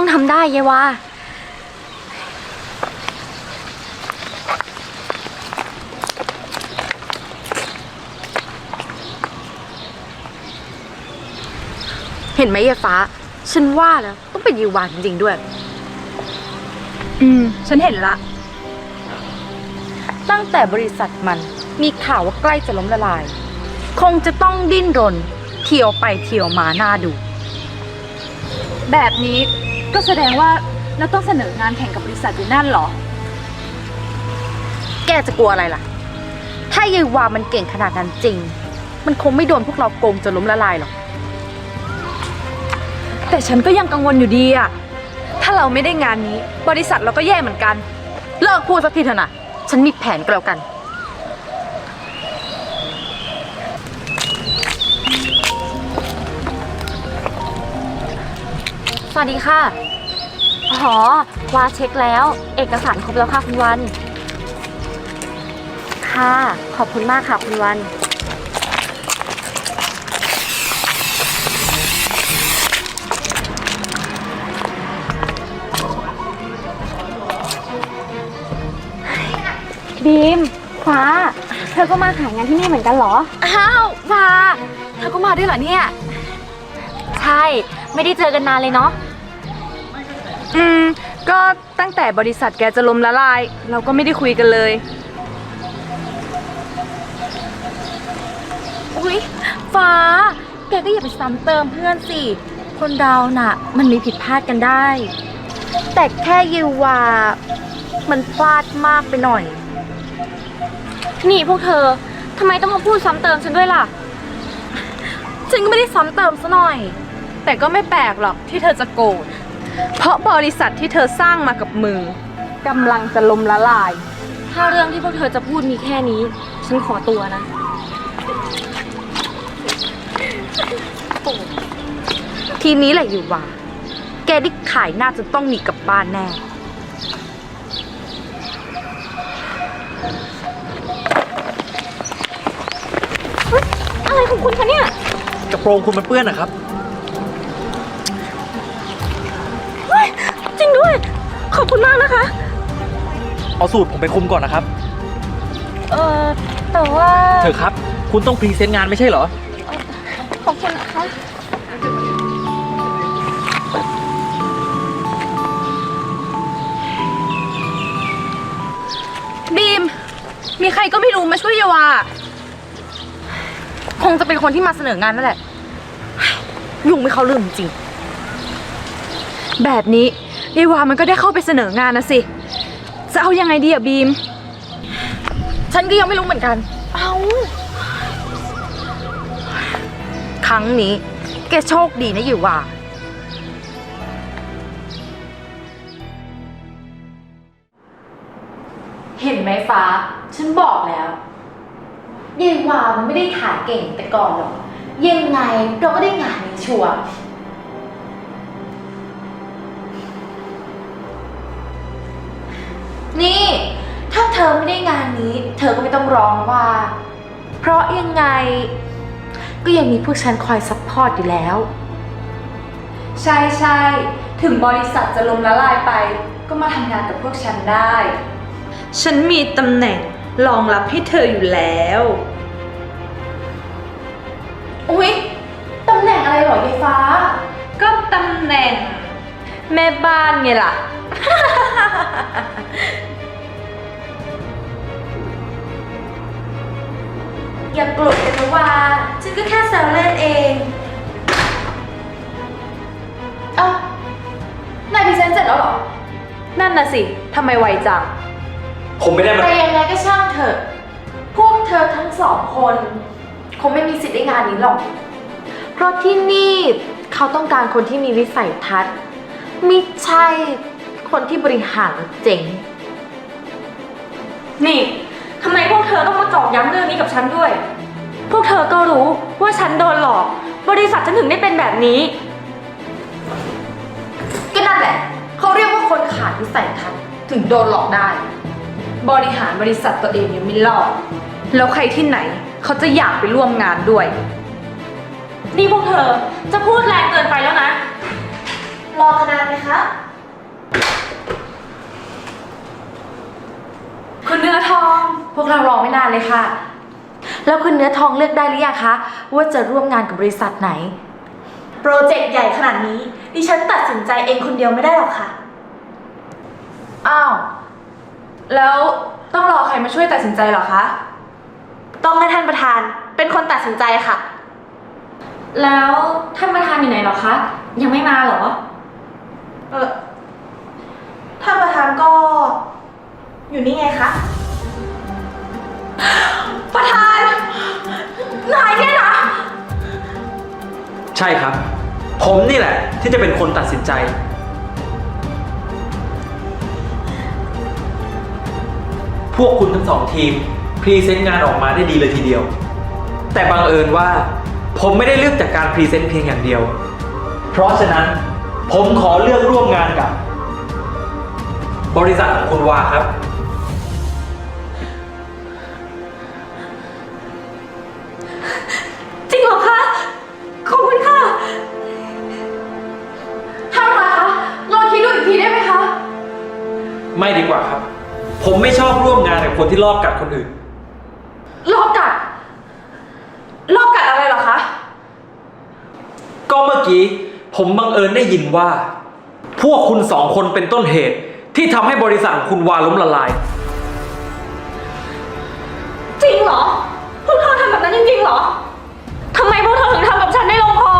ต้องทำได้เยวาเห็นไหมยายฟ้า ฉันว่าแล้วต้องเป็นยีวาจริงๆด้วย อืม ฉันเห็นละ ตั้งแต่บริษัทมันมีข่าวว่าใกล้จะล้มละลาย คงจะต้องดิ้นรน เที่ยวไปเที่ยวมาหน้าดู แบบนี้ ก็แสดงว่าเราต้องเสนองานแข่งกับบริษัทอยู่นั่นเหรอ แกจะกลัวอะไรล่ะ ถ้ายายวามันเก่งขนาดนั้นจริง มันคงไม่โดนพวกเราโกงจนล้มละลายหรอก แต่ฉันก็ยังกังวลอยู่ดีอะถ้าเราไม่ได้งานนี้ บริษัทเราก็แย่เหมือนกัน เลิกพูดสักทีเถอะนะ ฉันมีแผนก็แล้วกัน สวัสดีค่ะ อ๋อวาเช็คแล้ว เอกสารครบแล้วค่ะคุณวัน ค่ะ ขอบคุณมากค่ะคุณวัน บีม ฟ้า เธอก็มาหางานที่นี่เหมือนกันเหรอ อ้าววาเธอก็มาด้วยเหรอเนี่ย ใช่ ไม่ได้เจอกันนานเลยเนาะ อืม ก็ตั้งแต่บริษัทแกจะล้มละลาย เราก็ไม่ได้คุยกันเลย อุ๊ย ฟ้า แกก็อย่าไปซ้ำเติมเพื่อนสิ คนเราน่ะ มันมีผิดพลาดกันได้ แต่แค่ยิวว่า มันพลาดมากไปหน่อย นี่พวกเธอทำไมต้องมาพูดซ้ำเติมฉันด้วยล่ะ ฉันก็ไม่ได้ซ้ำเติมซะหน่อย แต่ก็ไม่แปลกหรอกที่เธอจะโกรธ เพราะบริษัทที่เธอสร้างมากับมือกำลังจะล้มละลาย ถ้าเรื่องที่พวกเธอจะพูดมีแค่นี้ ฉันขอตัวนะ ทีนี้แหละอยู่ว่า แกได้ขายหน้าจนต้องหนีกลับบ้านแน่ อะไรของคุณคะเนี่ย กระโปรงคุณมันเปื้อนนะครับ คุณมากนะคะ เอาสูตรผมไปคุมก่อนนะครับ เออแต่ว่าเธอครับ คุณต้องพรีเซนต์งานไม่ใช่เหรอ ขอบคุณนะคะ บีม มีใครก็ไม่รู้มาช่วยเยาวา คงจะเป็นคนที่มาเสนองานนั่นแหละ ยุ่งไม่เข้าเรื่องจริงแบบนี้ ยายวามันก็ได้เข้าไปเสนองานนะสิ จะเอายังไงดีอะบีม ฉันก็ยังไม่รู้เหมือนกัน เอาครั้งนี้ แกโชคดีนะอยู่ว่า เห็นไหมฟ้า ฉันบอกแล้วยายวามันไม่ได้ขายเก่งแต่ก่อนหรอก ยังไงเราก็ได้งานนี้ชัวร์ นี่ ถ้าเธอไม่ได้งานนี้ เธอก็ไม่ต้องร้องว่า เพราะยังไง ก็ยังมีพวกฉันคอยซัพพอร์ตอยู่แล้ว ใช่ใช่ถึงบริษัทจะล้มละลายไป ก็มาทำงานกับพวกฉันได้ ฉันมีตำแหน่งรองรับให้เธออยู่แล้ว อุ๊ย ตำแหน่งอะไรเหรอยายฟ้า ก็ตำแหน่ง แม่บ้านไงล่ะ อย่ากลุดกันนะว่า ฉันก็แค่แซวเล่นเอง เอ้านายพรีเซนต์เสร็จแล้วเหรอ นั่นน่ะสิทำไมไวจัง ผมไม่ได้มาแต่ยังไงก็ช่างเถอะ พวกเธอทั้งสองคน คงไม่มีสิทธิ์ได้งานนี้หรอก เพราะที่นี่เขาต้องการคนที่มีวิสัยทัศน์ ไม่ใช่คนที่บริหารแล้วเจ๋ง นี่ทำไมพวกเธอต้องมาจอกย้ำเรื่องนี้กับฉันด้วย พวกเธอก็รู้ว่าฉันโดนหลอก บริษัทฉันถึงได้เป็นแบบนี้ ก็นั่นแหละ เขาเรียกว่าคนขาดวิสัยทัศน์ถึงโดนหลอกได้ บริหารบริษัทตัวเองยังไม่รอดแล้วใครที่ไหนเขาจะอยากไปร่วมงานด้วย นี่พวกเธอจะพูดแรงเกินไปแล้วนะน รอกันนานไหมคะ คุณเนื้อทอง พวกเรารอไม่นานเลยค่ะ แล้วคุณเนื้อทองเลือกได้หรือยังคะ ว่าจะร่วมงานกับบริษัทไหน โปรเจกต์ใหญ่ขนาดนี้ ดิฉันตัดสินใจเองคนเดียวไม่ได้หรอกค่ะ อ้าว แล้วต้องรอใครมาช่วยตัดสินใจเหรอคะ ต้องให้ท่านประธานเป็นคนตัดสินใจค่ะ แล้วท่านประธานอยู่ไหนเหรอคะ ยังไม่มาเหรอ เออท่านประธานก็อยู่นี่ไงคะ ประธาน นายเนี่ยนะ ใช่ครับ ผมนี่แหละ ที่จะเป็นคนตัดสินใจ พวกคุณทั้งสองทีม พรีเซนต์งานออกมาได้ดีเลยทีเดียว แต่บังเอิญว่า ผมไม่ได้เลือกจากการพรีเซนต์เพียงอย่างเดียว เพราะฉะนั้น ผมขอเลือกร่วมงานกับ บริษัทของคุณวาครับ จริงเหรอคะ ขอบคุณค่ะท่านประธานคะลองคิดดูอีกทีได้ไหมคะ ไม่ดีกว่าครับ ผมไม่ชอบร่วมงานกับคนที่ลอบกัดคนอื่น รอบกัด รอบกัดอะไรเหรอคะ ก็เมื่อกี้ ผมบังเอิญได้ยินว่า พวกคุณสองคนเป็นต้นเหตุที่ทำให้บริษัทของคุณวาล้มละลาย จริงเหรอ พวกเธอทำแบบนั้นจริงๆเหรอ ทำไมพวกเธอถึงทำกับฉันได้ลงคอ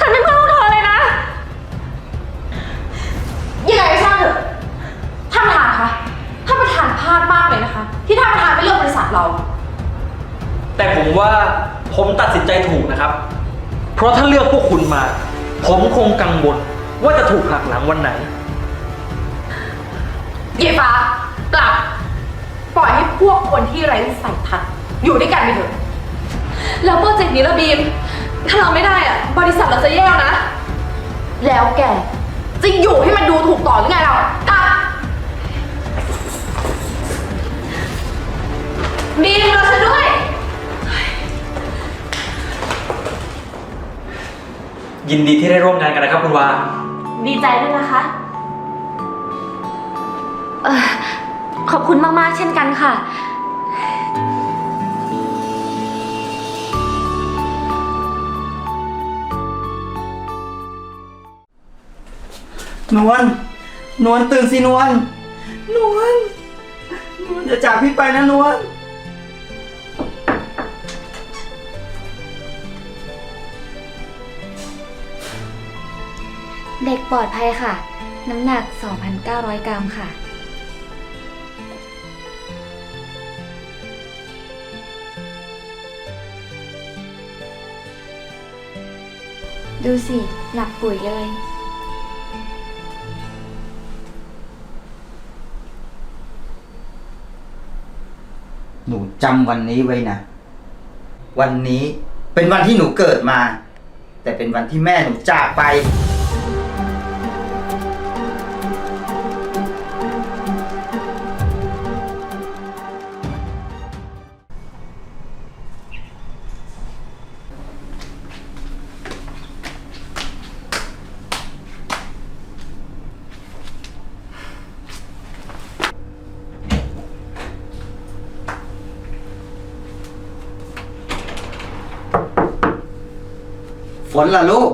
ฉันเป็นเพื่อนพวกเธอเลยนะ ยังไงก็ช่างเถอะท่านประธานคะท่านประธานพลาดมากเลยนะคะ ที่ท่านประธานไม่เลือกบริษัทเรา แต่ผมว่าผมตัดสินใจถูกนะครับ เพราะถ้าเลือกพวกคุณมา ผมคงกังวลว่าจะถูกหักหลังวันไหน เยฟ้ากลับ ปล่อยให้พวกคนที่ไร้วิสัยทัศน์อยู่ด้วยกันไปเถอะ แล้วโปรเจกต์นี้ละบีม ถ้าเราไม่ได้อะบริษัทเราจะแย่นะ แล้วแกจะอยู่ให้มันดูถูกต่อหรือไงเรากลับบีมเราฉันด้วย ยินดีที่ได้ร่วมงานกันนะครับคุณวา ดีใจด้วยนะคะเออขอบคุณมาก ๆ เช่นกันค่ะ นวล นวลตื่นสินวล นวล นวลอย่าจากพี่ไปนะนวล เด็กปลอดภัยค่ะ น้ำหนัก 2,900 กรัมค่ะ ดูสิ หลับปุ๋ยเลย หนูจำวันนี้ไว้นะ วันนี้เป็นวันที่หนูเกิดมา แต่เป็นวันที่แม่หนูจากไป นล่ะลูก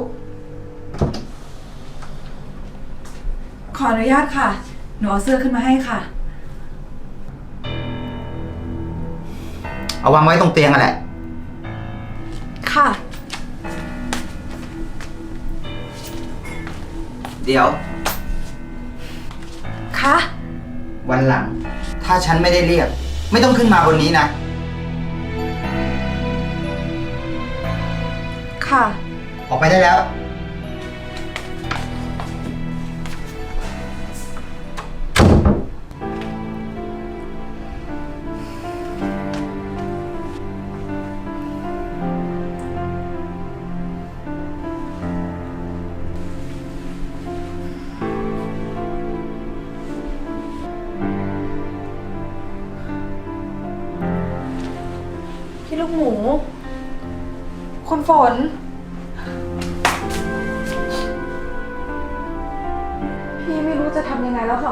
ขออนุญาตค่ะ หนูเอาเสื้อขึ้นมาให้ค่ะ เอาวางไว้ตรงเตียงอะแหละ ค่ะ เดี๋ยว ค่ะ วันหลัง ถ้าฉันไม่ได้เรียก ไม่ต้องขึ้นมาบนนี้นะ ค่ะ ออกไปได้แล้ว พี่ลูกหมู คุณฝน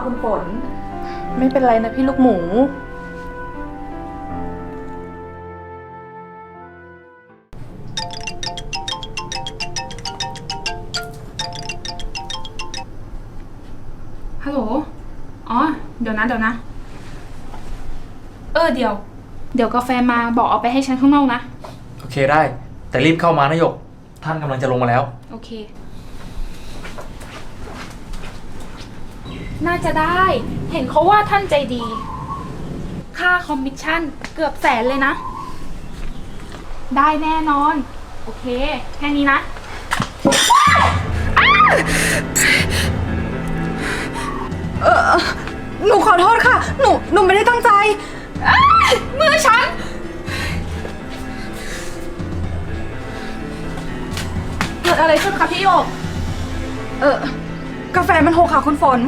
ค่ะคุณฝน ไม่เป็นไรนะพี่ลูกหมู ฮัลโหล อ๋อ เดี๋ยวนะ เดี๋ยวนะ เออ เดี๋ยว เดี๋ยวกาแฟมาบอกเอาไปให้ฉันข้างนอกนะ โอเคได้ แต่รีบเข้ามานะหยก ท่านกำลังจะลงมาแล้ว โอเค น่าจะได้ เห็นเขาว่าท่านใจดี ค่าคอมมิชชั่นเกือบแสนเลยนะ ได้แน่นอน โอเค แค่นี้นะหนูขอโทษค่ะ หนู หนูไม่ได้ตั้งใจมือฉัน เกิดอะไรขึ้นคะพี่โยก เออ กาแฟมันหกค่ะคุณฝน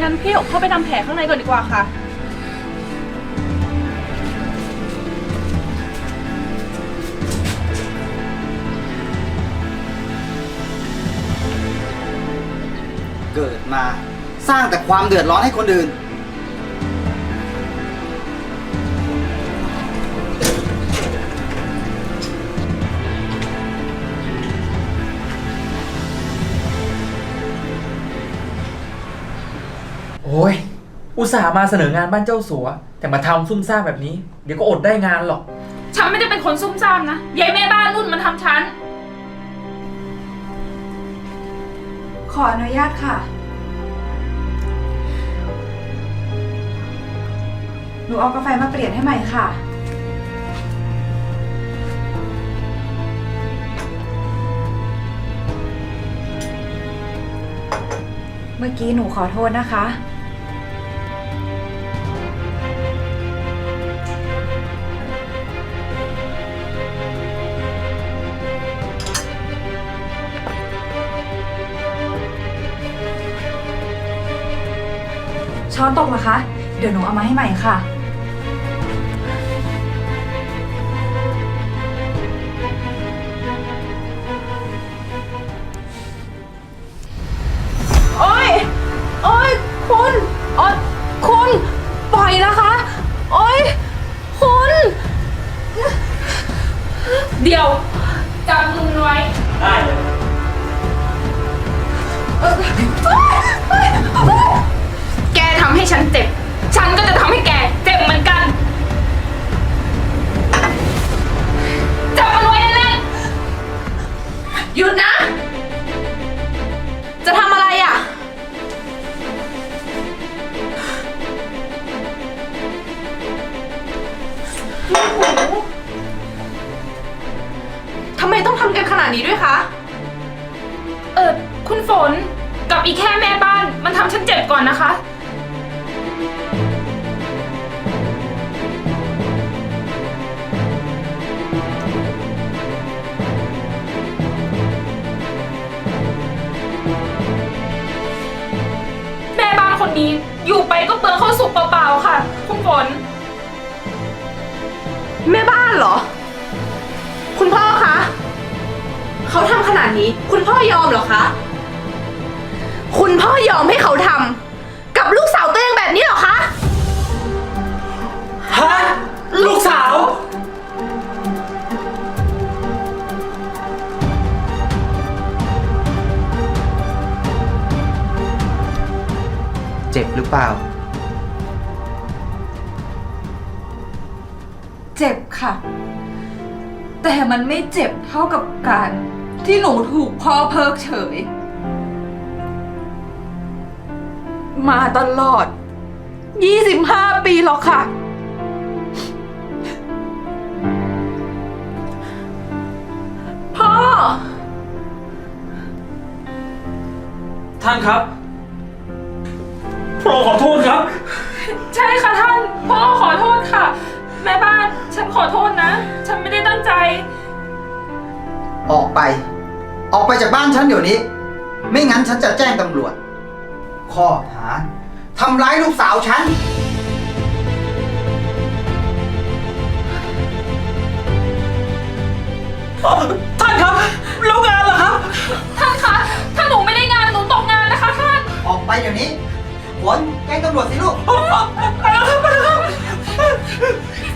งั้นพี่หยกเข้าไปทำแผลข้างในก่อนดีกว่าค่ะ เกิดมา สร้างแต่ความเดือดร้อนให้คนอื่น อุตส่าห์มาเสนองานบ้านเจ้าสัว แต่มาทำซุ่มซ่ามแบบนี้ เดี๋ยวก็อดได้งานหรอก ฉันไม่ได้เป็นคนซุ่มซ่ามนะยายแม่บ้านนุ่นมันทำฉัน ขออนุญาตค่ะ หนูเอากาแฟมาเปลี่ยนให้ใหม่ค่ะ เมื่อกี้หนูขอโทษนะคะ ช้อนตกเหรอคะ เดี๋ยวหนูเอามาให้ใหม่ค่ะ โอ๊ย โอ๊ย คุณอ๋อคุณ ปล่อยนะคะ โอ๊ย คุณ เดี๋ยวจับมือไว้ ได้แนกับอีแค่แม่บ้าน มันทำฉันเจ็บก่อนนะคะ แม่บ้านคนนี้อยู่ไปก็เปลืองข้าวสุกเปล่าๆค่ะ คุณฝน แม่บ้านเหรอ คุณพ่อคะ เขาทำขนาดนี้ คุณพ่อยอมเหรอคะ คุณพ่อยอมให้เขาทำกับลูกสาวตัวเองแบบนี้เหรอคะ ฮะ ลูกสาว เจ็บหรือเปล่า เจ็บค่ะ แต่มันไม่เจ็บเท่ากับการที่หนูถูกพ่อเพิกเฉย มาตลอด 25 ปีหรอกค่ะ พ่อ ท่านครับโปรขอโทษครับ ใช่ค่ะท่าน พ่อขอโทษค่ะ แม่บ้านฉันขอโทษนะ ฉันไม่ได้ตั้งใจ ออกไป ออกไปจากบ้านฉันเดี๋ยวนี้ ไม่งั้นฉันจะแจ้งตำรวจ ข้อหาทำร้ายลูกสาวฉัน ท่านครับ แล้วงานล่ะครับ ท่านคะ ถ้าหนูไม่ได้งานหนูตกงานนะคะท่าน ออกเดี๋ยวนี้ฝนแจ้งตำรวจสิลูก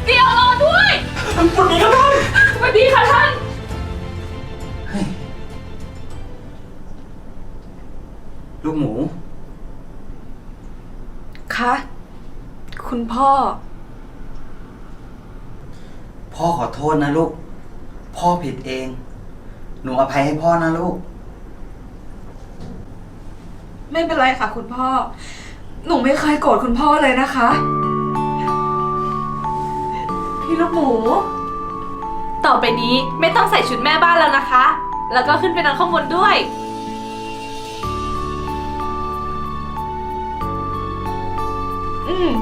เดี๋ยวรอด้วยสวัสดีครับท่านสวัสดีค่ะท่าน ลูกหมู คะคุณพ่อ พ่อขอโทษนะลูก พ่อผิดเอง หนูอภัยให้พ่อนะลูก ไม่เป็นไรค่ะ คุณพ่อ หนูไม่เคยโกรธคุณพ่อเลยนะคะ พี่ลูกหมู ต่อไปนี้ไม่ต้องใส่ชุดแม่บ้านแล้วนะคะ แล้วก็ขึ้นไปนอนข้างบนด้วย อืม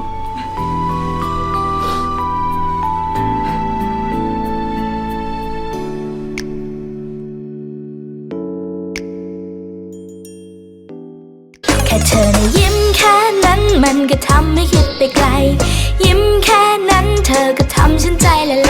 แค่เธอนะยิ้มแค่นั้นมันก็ทำให้คิดไปไกล ยิ้มแค่นั้นเธอก็ทำฉันใจละลาย